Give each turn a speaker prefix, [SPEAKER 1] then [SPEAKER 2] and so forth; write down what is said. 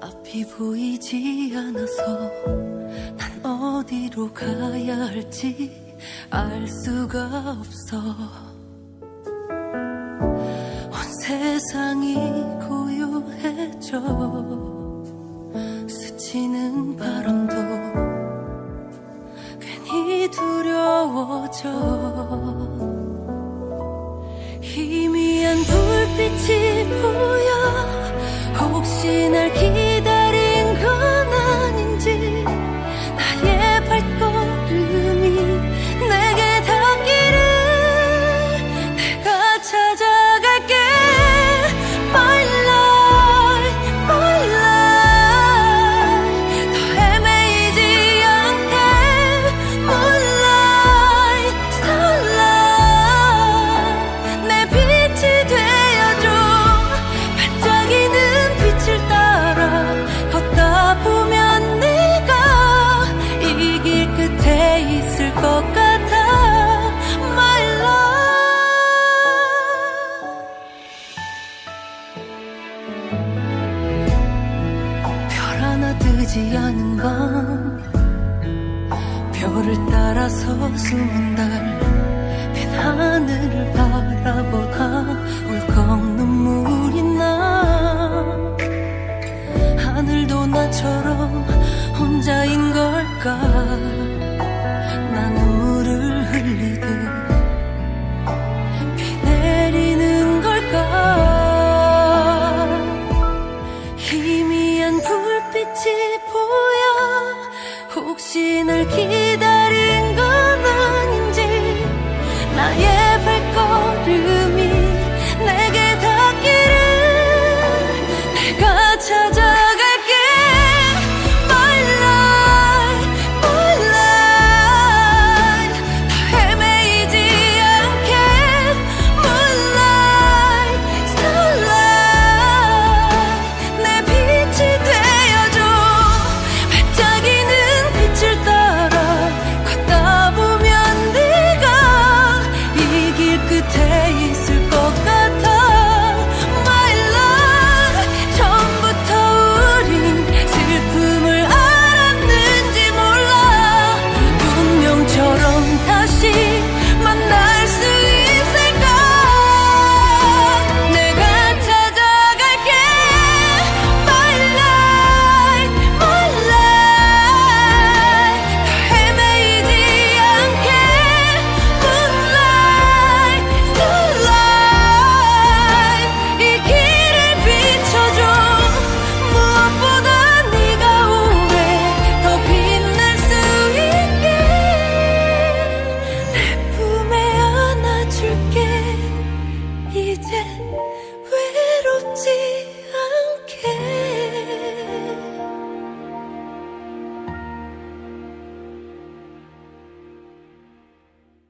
[SPEAKER 1] 앞이 보이지 않아서 난 어디로 가야 할지 알 수가 없어. 온 세상이 고요해져 스치는 바람도 괜히 두려워져. 보이지 않은 밤. 별을 따라서 숨은 달맨 하늘을 바라보다 울컥 눈물이 나. 하늘도 나처럼 혼자인 걸까? 나 눈물을 흘리듯 비 내리는 걸까? 힘이 하얀 불빛이 보여. 혹시 널 기다린